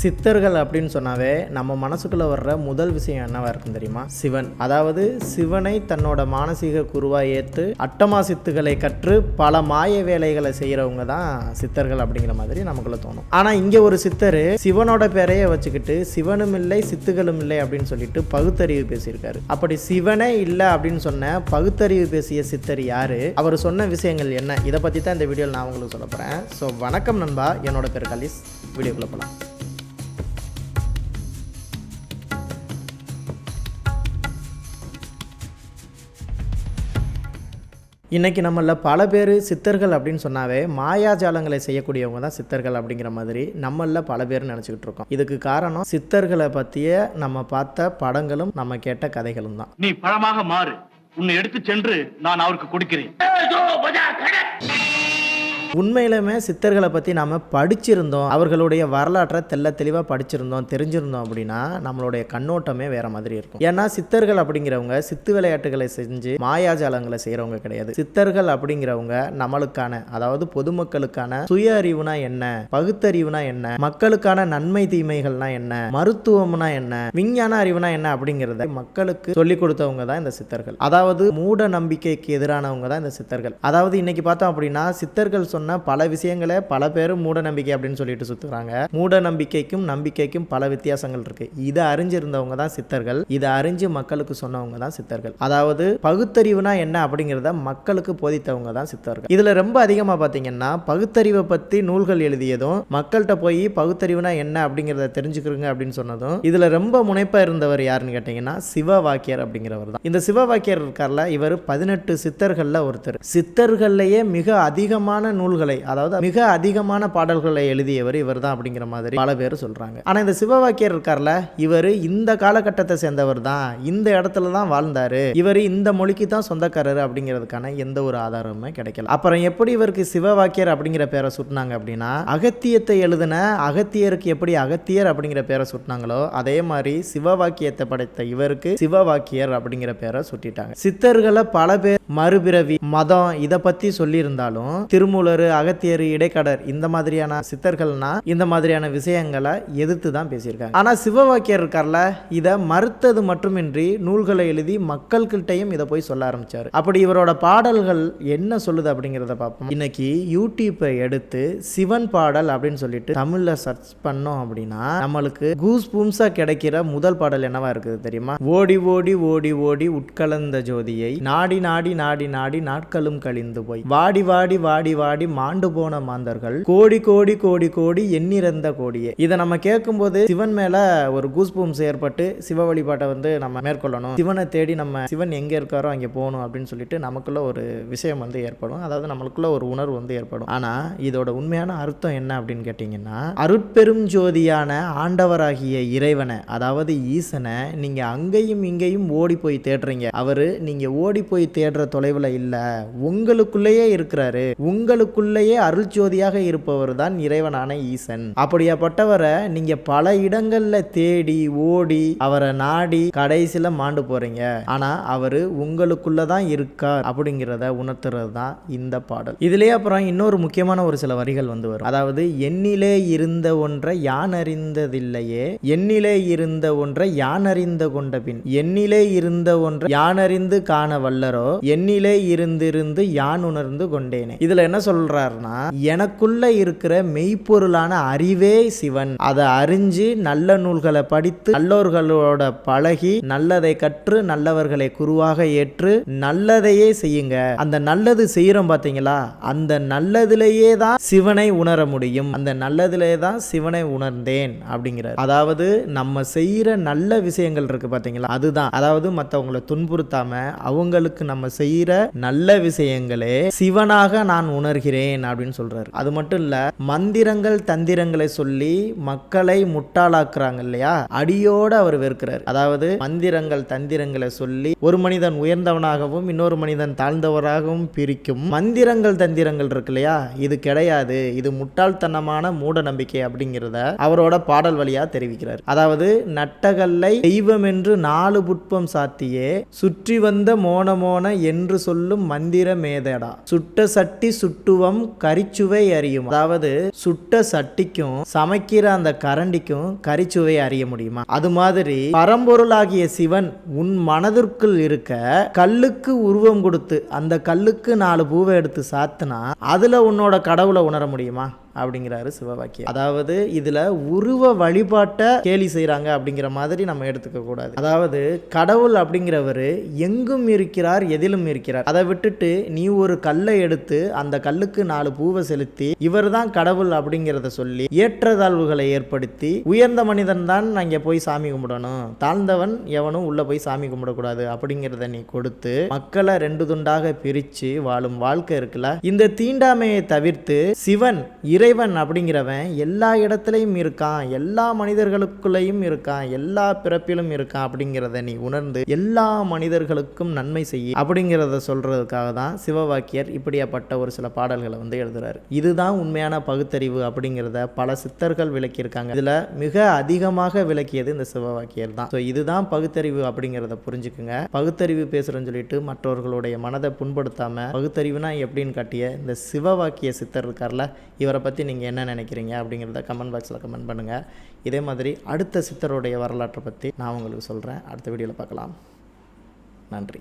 சித்தர்கள் அப்படின்னு சொன்னாவே நம்ம மனசுக்குள்ள வர்ற முதல் விஷயம் என்னவா இருக்கும் தெரியுமா? சிவன். அதாவது சிவனை தன்னோட மானசீக குருவா ஏற்று அட்டமா சித்துகளை கற்று பல மாய வேலைகளை செய்யறவங்க தான் சித்தர்கள் அப்படிங்கிற மாதிரி நமக்குள்ள தோணும். ஆனா இங்க ஒரு சித்தர் சிவனோட பேரையே வச்சுக்கிட்டு சிவனும் இல்லை சித்துகளும் இல்லை அப்படின்னு சொல்லிட்டு பகுத்தறிவு பேசியிருக்காரு. அப்படி சிவனே இல்லை அப்படின்னு சொன்ன பகுத்தறிவு பேசிய சித்தர் யாரு? அவர் சொன்ன விஷயங்கள் என்ன? இதை பத்தி தான் இந்த வீடியோவில் நான் உங்களுக்கு சொல்ல போறேன். ஸோ வணக்கம் நண்பா. என்னோட பேர் கலிஸ். வீடியோக்குள்ள போகலாம் இன்றைக்கி நம்மள பல பேர் சித்தர்கள் அப்படின்னு சொன்னாவே மாயாஜாலங்களை செய்யக்கூடியவங்க தான் சித்தர்கள் அப்படிங்கிற மாதிரி நம்மள பல பேர் நினச்சிக்கிட்டு இருக்கோம். இதுக்கு காரணம் சித்தர்களை பற்றிய நம்ம பார்த்த படங்களும் நம்ம கேட்ட கதைகளும் தான். நீ பழமாக மாறு. உன்னை எடுத்து சென்று நான் அவருக்கு கொடுக்கிறேன். உண்மையிலுமே சித்தர்களை பற்றி நாம் படிச்சிருந்தோம். அவர்களுடைய வரலாற்றை தெல்ல தெளிவாக படிச்சிருந்தோம் தெரிஞ்சிருந்தோம் அப்படின்னா நம்மளுடைய கண்ணோட்டமே வேற மாதிரி இருக்கும். ஏன்னா சித்தர்கள் அப்படிங்கிறவங்க சித்து விளையாட்டுகளை செஞ்சு மாயாஜாலங்களை செய்கிறவங்க கிடையாது. சித்தர்கள் அப்படிங்கிறவங்க நம்மளுக்கான அதாவது பொதுமக்களுக்கான சுய அறிவுனா என்ன பகுத்தறிவுனா என்ன மக்களுக்கான நன்மை தீமைகள்னா என்ன மருத்துவம்னா என்ன விஞ்ஞான அறிவுனா என்ன அப்படிங்கிறத மக்களுக்கு சொல்லிக் கொடுத்தவங்க தான் இந்த சித்தர்கள். அதாவது மூட நம்பிக்கைக்கு எதிரானவங்க தான் இந்த சித்தர்கள். அதாவது இன்னைக்கு பார்த்தோம் அப்படின்னா சித்தர்கள் சொன்ன பல விஷயங்களை பல பேரும் மூட நம்பிக்கை அப்படின்னு சொல்லிட்டு சுத்துறாங்க. மூட நம்பிக்கைக்கும் நம்பிக்கைக்கும் பல வித்தியாசங்கள் இருக்கு. இதை அறிஞ்சிருந்தவங்க தான் சித்தர்கள். இதை அறிஞ்சு மக்களுக்கு சொன்னவங்க தான் சித்தர்கள். அதாவது பகுத்தறிவுனா என்ன அப்படிங்கிறத மக்களுக்கு போதித்தவங்க தான் சித்தர்கள். இதுல ரொம்ப அதிகமா பார்த்தீங்கன்னா பகுத்தறிவை பத்தி நூல்கள் எழுதியதும் மக்கள்கிட்ட போய் பகுத்தறிவுனா என்ன அப்படிங்கிறத தெரிஞ்சுக்கிறங்க அப்படின்னு சொன்னதும் இதுல ரொம்ப முனைப்பா இருந்தவர் யாருன்னு கேட்டீங்கன்னா சிவ வாக்கியர் அப்படிங்கிறவர் தான். இந்த சிவ வாக்கியர் இருக்கார்ல இவர் பதினெட்டு சித்தர்கள்ல ஒருத்தர். சித்தர்கள்லயே மிக அதிகமான நூல் நூல்களை அதாவது மிக அதிகமான பாடல்களை எழுதியவர் இவர் தான் அப்படிங்கிற மாதிரி பல பேர் சொல்றாங்க. ஆனா இந்த சிவவாக்கியர் இருக்கார்ல இவர் இந்த காலகட்டத்தை சேர்ந்தவர் தான் இந்த இடத்துல தான் வாழ்ந்தாரு இவர் இந்த மொழிக்கு தான் சொந்தக்காரர் அப்படிங்கிறதுக்கான எந்த ஒரு ஆதாரமுமே கிடைக்கல. அப்புறம் எப்படி இவருக்கு சிவ வாக்கியர் அப்படிங்கிற பேரை சுட்டினாங்க அப்படின்னா அகத்தியத்தை எழுதின அகத்தியருக்கு எப்படி அகத்தியர் அப்படிங்கிற பேரை சுட்டினாங்களோ அதே மாதிரி சிவ வாக்கியத்தை படைத்த இவருக்கு சிவ வாக்கியர் அப்படிங்கிற பேரை சுட்டிட்டாங்க. சித்தர்களை பல பேர் மறுபிறவி மதம் இதை பத்தி சொல்லியிருந்தாலும் திருமூலர் அகத்தியர் இடைக்கடர் இந்த மாதிரியான சித்தர்கள்னா இந்த மாதிரியான விஷயங்களை எதிர்த்து தான் பேசியிருக்காங்க. ஆனால் சிவவாக்கியர் இருக்கார்ல இதை மறுத்தது மட்டுமின்றி நூல்களை எழுதி மக்கள்கிட்டையும் இதை போய் சொல்ல ஆரம்பிச்சாரு. அப்படி இவரோட பாடல்கள் என்ன சொல்லுது அப்படிங்கிறத பார்ப்போம். இன்னைக்கு யூடியூப்பை எடுத்து சிவன் பாடல் அப்படின்னு சொல்லிட்டு தமிழ்ல சர்ச் பண்ணோம் அப்படின்னா நம்மளுக்கு கூஸ் பூம்ஸா கிடைக்கிற முதல் பாடல் என்னவா இருக்குது தெரியுமா? ஓடி ஓடி ஓடி ஓடி உட்கலந்த ஜோதியை நாடி நாடி நாடி நாடி நாட்களும் கழிந்து போய். வாடி வாடி வாடி வாடி மாண்டு போன மாந்தர்கள் கோடி கோடி கோடி கோடி எண்ணிறந்த கோடியே. இதை நம்ம கேட்கும்போது சிவன் மேல ஒரு கூஸ் பூம்ஸ் ஏற்பட்டு சிவ வழிபாட்டை வந்து நம்ம மேற்கொள்ளணும். சிவனை தேடி நம்ம சிவன் எங்க இருக்காரோ அங்கே போகணும் அப்படின்னு சொல்லிட்டு நமக்குள்ள ஒரு விஷயம் வந்து ஏற்படும். அதாவது நம்மளுக்குள்ள ஒரு உணர்வு வந்து ஏற்படும். ஆனா இதோட உண்மையான அர்த்தம் என்ன அப்படின்னு கேட்டிங்கன்னா அருட்பெரும் ஜோதியான ஆண்டவராகிய இறைவனை அதாவது ஈசனை நீங்க அங்கேயும் இங்கேயும் ஓடி போய் தேடுறீங்க. அவரு நீங்க ஓடி போய் தேடுற தொலைவில் இல்லை. உங்களுக்குள்ளேயே இருக்கிறாரு. உங்களுக்கு உங்களுக்குள்ளேயே அருள் ஜோதியாக இருப்பவர் தான் இறைவனான ஈசன். அப்படியாப்பட்டவரை நீங்க பல இடங்கள்ல தேடி ஓடி அவரை நாடி கடைசியில மாண்டு போறீங்க. ஆனா அவரு உங்களுக்குள்ள தான் இருக்கார் அப்படிங்கிறத உணர்த்துறது தான் இந்த பாடல். இதுலயே அப்புறம் இன்னொரு முக்கியமான ஒரு சில வரிகள் வந்து வரும். அதாவது எண்ணிலே இருந்த ஒன்றை யான் அறிந்ததில்லையே? எண்ணிலே இருந்த ஒன்றை யான் அறிந்த கொண்ட பின் எண்ணிலே இருந்த ஒன்றை யான் அறிந்து காண வல்லரோ? எண்ணிலே இருந்திருந்து யான் உணர்ந்து கொண்டேனே? இதுல என்ன சொல்றாருன்னா எனக்குள்ள இருக்கிற மெய்ப்பொருளான அறிவே சிவன். அதை அறிஞ்சு நல்ல நூல்களை படித்து நல்லோர்களோட பழகி நல்லதை கற்று நல்லவர்களை குருவாக ஏற்று நல்லதையே செய்யுங்க. அந்த நல்லது செய்யறோம் பாத்தீங்களா? அந்த நல்லதிலேயே தான் சிவனை உணர முடியும். அந்த நல்லதிலே தான் சிவனை உணர்ந்தேன் அப்படிங்கிறார். அதாவது நம்ம செய்யற நல்ல விஷயங்கள் இருக்கு பாத்தீங்களா? அதுதான். அதாவது மற்றவங்களை துன்புறுத்தாம அவங்களுக்கு நம்ம செய்யற நல்ல விஷயங்களே சிவனாக நான் உணர்கிறேன். அப்படின்னு சொல்றாரு. அது மட்டும் இல்ல மந்திரங்கள் தந்திரங்களை சொல்லி மக்களை முட்டாளாக்குறாங்க இல்லையா? அடியோட அவர் வெறுக்கிறார். அதாவது மந்திரங்கள் தந்திரங்களை சொல்லி ஒரு மனிதன் உயர்ந்தவனாகவும் இன்னொரு மனிதன் தாழ்ந்தவராகவும் பிரிக்கும். மந்திரங்கள் தந்திரங்கள் இருக்கு இல்லையா? இது கிடையாது. இது முட்டாள்தனமான மூட நம்பிக்கை அப்படிங்கிறத அவரோட பாடல் வழியா தெரிவிக்கிறார். அதாவது நட்டகல்லை தெய்வம் என்று நாலு புட்பம் சாத்தியே சுற்றி வந்த மோன மோன என்று சொல்லும் மந்திர மேதடா சுட்ட சட்டி சுட்டுவ உருவம் கரிச்சுவை அறியும். அதாவது சுட்ட சட்டிக்கும் சமைக்கிற அந்த கரண்டிக்கும் கரிச்சுவை அறிய முடியுமா? அது மாதிரி பரம்பொருளாகிய சிவன் உன் மனதிற்குள் இருக்க கல்லுக்கு உருவம் கொடுத்து அந்த கல்லுக்கு நாலு பூவை எடுத்து சாத்துனா அதுல உன்னோட கடவுளை உணர முடியுமா? அப்படிங்கிறாரு சிவவாக்கியம் அதாவது இதுல உருவ வழிபாட்டை கேலி செய்யறாங்க அப்படிங்கிற மாதிரி நம்ம எடுத்துக்க கூடாது. அதாவது கடவுள் அப்படிங்கிறவர் எங்கும் இருக்கிறார் எதிலும் இருக்கிறார். அதை விட்டுட்டு நீ ஒரு கல்லை எடுத்து அந்த கல்லுக்கு நாலு பூவை செலுத்தி இவர் தான் கடவுள் அப்படிங்கிறத சொல்லி ஏற்றதாழ்வுகளை ஏற்படுத்தி உயர்ந்த மனிதன் தான் அங்கே போய் சாமி கும்பிடணும். தாழ்ந்தவன் எவனும் உள்ள போய் சாமி கும்பிடக்கூடாது அப்படிங்கிறத நீ கொடுத்து மக்களை ரெண்டு துண்டாக பிரித்து வாழும் வாழ்க்கை இருக்குல்ல? இந்த தீண்டாமையை தவிர்த்து சிவன் இறைவன் அப்படிங்கிறவன் எல்லா இடத்துலையும் இருக்கான் எல்லா மனிதர்களுக்குள்ளேயும் இருக்கான் எல்லா பிறப்பிலும் இருக்கான் அப்படிங்கிறத நீ உணர்ந்து எல்லா மனிதர்களுக்கும் நன்மை செய்ய அப்படிங்கிறத சொல்றதுக்காக தான் சிவவாக்கியர் இப்படியாப்பட்ட ஒரு சில பாடல்களை வந்து எழுதுறாரு. இதுதான் உண்மையான பகுத்தறிவு அப்படிங்கிறத பல சித்தர்கள் விளக்கியிருக்காங்க. இதுல மிக அதிகமாக விளக்கியது இந்த சிவவாக்கியர் தான். ஸோ இதுதான் பகுத்தறிவு அப்படிங்கிறத புரிஞ்சுக்குங்க. பகுத்தறிவு பேசுறேன்னு சொல்லிட்டு மற்றவர்களுடைய மனதை புண்படுத்தாம பகுத்தறிவுனா எப்படின்னு காட்டிய இந்த சிவவாக்கிய சித்தர் இருக்கார்ல இவரை பற்றி நீங்கள் என்ன நினைக்கிறீங்க அப்படிங்கிறத கமெண்ட் பாக்ஸில் கமெண்ட் பண்ணுங்கள் இதே மாதிரி அடுத்த சித்தருடைய வரலாற்றை பற்றி நான் உங்களுக்கு சொல்கிறேன் அடுத்த வீடியோவில் பார்க்கலாம். நன்றி.